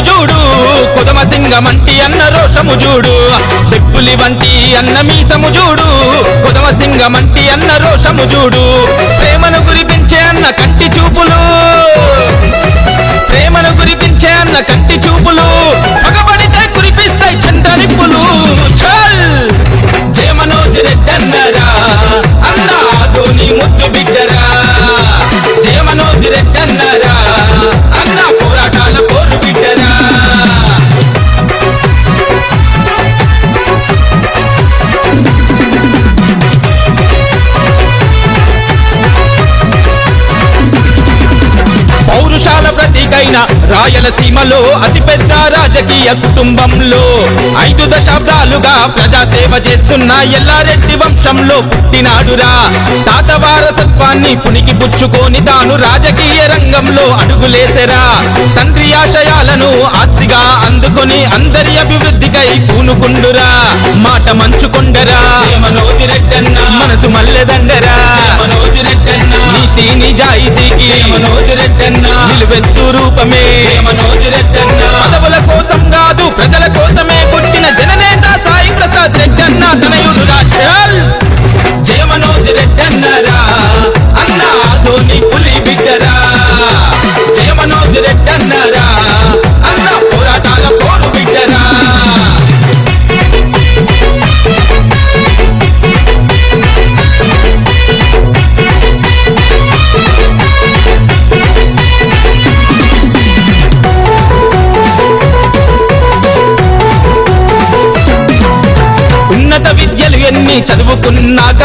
మీసము చూడు కుదమ సింగమంటి అన్న రోషము చూడు. బెప్పులి వంటి అన్న మీసము చూడు కుదమ సింగమంటి అన్న రోషము చూడు. ప్రేమను రాజకీయ కుటుంబంలో ఐదు దశాబ్దాలుగా ప్రజాసేవ చేస్తున్న ఎల్లారెడ్డి వంశంలో పుట్టినాడురా. తాత వారసత్వాన్ని పునికి పుచ్చుకొని తాను రాజకీయ రంగంలో అడుగులేసరా. తండ్రి ఆశయాలను ఆస్తిగా అందుకొని అందరి అభివృద్ధికై పూనుకుండురా. మాట మంచుకొండరా. మనసు మల్లెదండరా. నీతి నిజాయితీకి. నిలువెత్తు రూపమే.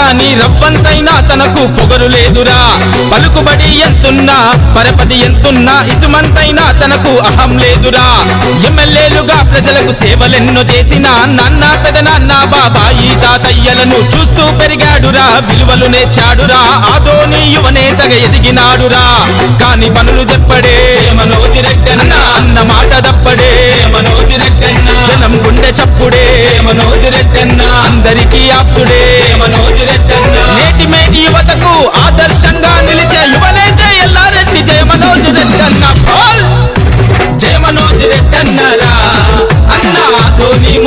కానీ రవ్వంతైనా తనకు పొగరు లేదురా. పలుకుబడి ఎంతున్నా పరపతి ఎంతున్నా ఇసుమంతైనా తనకు అహం లేదురా. ఎమ్మెల్యేలుగా ప్రజలకు సేవలెన్నో చేసిన నాన్న పెదనాన్న బాబాయి తాతయ్యలను చూస్తూ పెరిగాడురా. విలువలు నేర్చాడురా. ఆదోని యువనేతగా ఎదిగినాడురా. కాని పనులు చెప్పడే మనోజి రెడ్డన్న అన్న మాట తప్పడే మనోజి రెడ్డన్న జనం గుండె చప్పుడే మనోజి రెడ్డన్న అందరికీ ఆప్తుడే.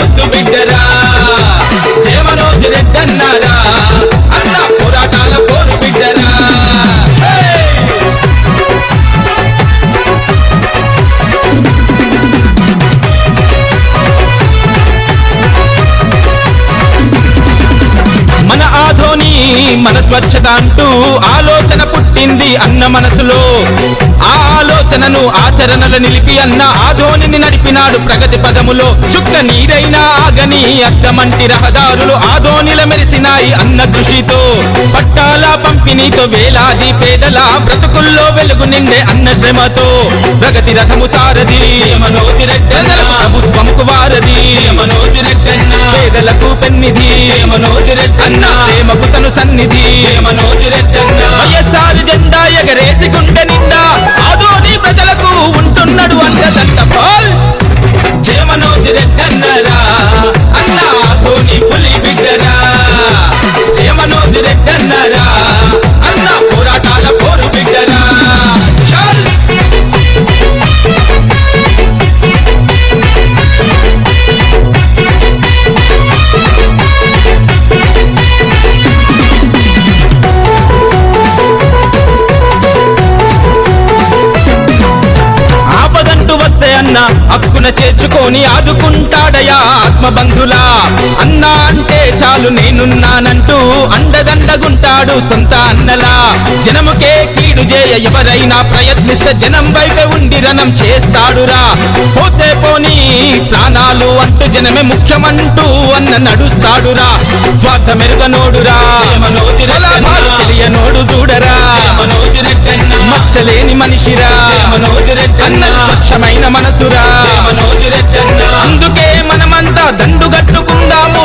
వద్దు ముద్దు బిడ్డరా. జయ మనోజ్ అన్న పోరాటాల పోరు బిడ్డరా. మన ఆధోని మన స్వచ్ఛత అంటూ ఆలోచన పుట్టింది అన్న మనసులో. ఆ ఆలోచనను ఆచరణలు నిలిపి అన్న ఆధోనిని నడిపినాడు ప్రగతి పదములో. శుక్ల నీరైనా ఆగని అద్దమంటి రహదారులు ఆధోనిల మెరిసినాయి అన్న కృషితో పట్టాల పంపిణీతో వేలాది పేదల బ్రతుకుల్లో వెలుగు నిండే అన్న శ్రమతో. ప్రగతి రథము సారది. మనోజి రెడ్డన్న ప్రభుత్వముకు వారధి పేదలకు పెన్నిధి. మనోజి రెడ్డన్న ప్రేమకు తను సన్నిధి. మనోజి రెడ్డన్న వైఎస్ఆర్ జెండా ఎగరేసి గుండె నిండా ఉంటున్నాడు అండదండ పాల్ జయ మనోజి చేర్చుకొని ఆదుకుంటాడయా ఆత్మబంధులా? అన్నా అంటే చాలు నేనున్నానంటూ అండదండగుంటాడు సొంత అన్నలా. జనముకే కీడు చేయ ఎవరైనా ప్రయత్నిస్తే జనం వైపే ఉండి రణం చేస్తాడురా. ప్రాణాలు అంటూ జనమే ముఖ్యమంటూ అన్న నడుస్తాడురా. స్వార్థ మెరుగనోడురా. తెలియనోడు చూడరా. మచ్చలేని మనిషిరా. అన్న స్వచ్ఛమైన మనసురా. అందుకే మనమంతా దండు కట్టుకుందాము.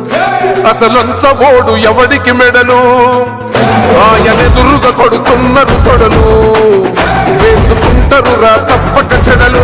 అసలంచబోడు ఎవడికి మెడలు? ఆయనెదురుగా కొడుతున్నారు తొడలు వేసుకుంటారు రా తప్పక చెడలు.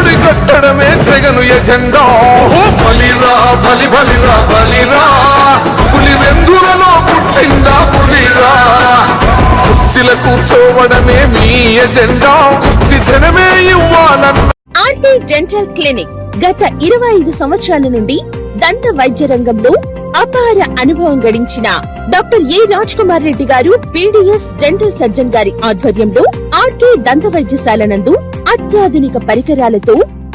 కట్టడమే జగను ఎజెండా. బలిరా బలి బలిరా బలిరా. పులి వెందులలో పుట్టిందా పులిరా? కుర్చీల కూర్చోవడమే మీ ఎజెండా. కుర్చీ జనమే ఇవ్వాలన్న ఆర్టీ డెంటల్ క్లినిక్. గత ఇరవై ఐదు సంవత్సరాల నుండి దంత వైద్య రంగంలో అపార అనుభవం గడించిన doctor A Raj Kumar Reddy garu BDS dental surgeon గారి ఆధ్వర్యంలో ఆర్కే దంత వైద్యశాల నందు అత్యాధునిక పరికరాలతో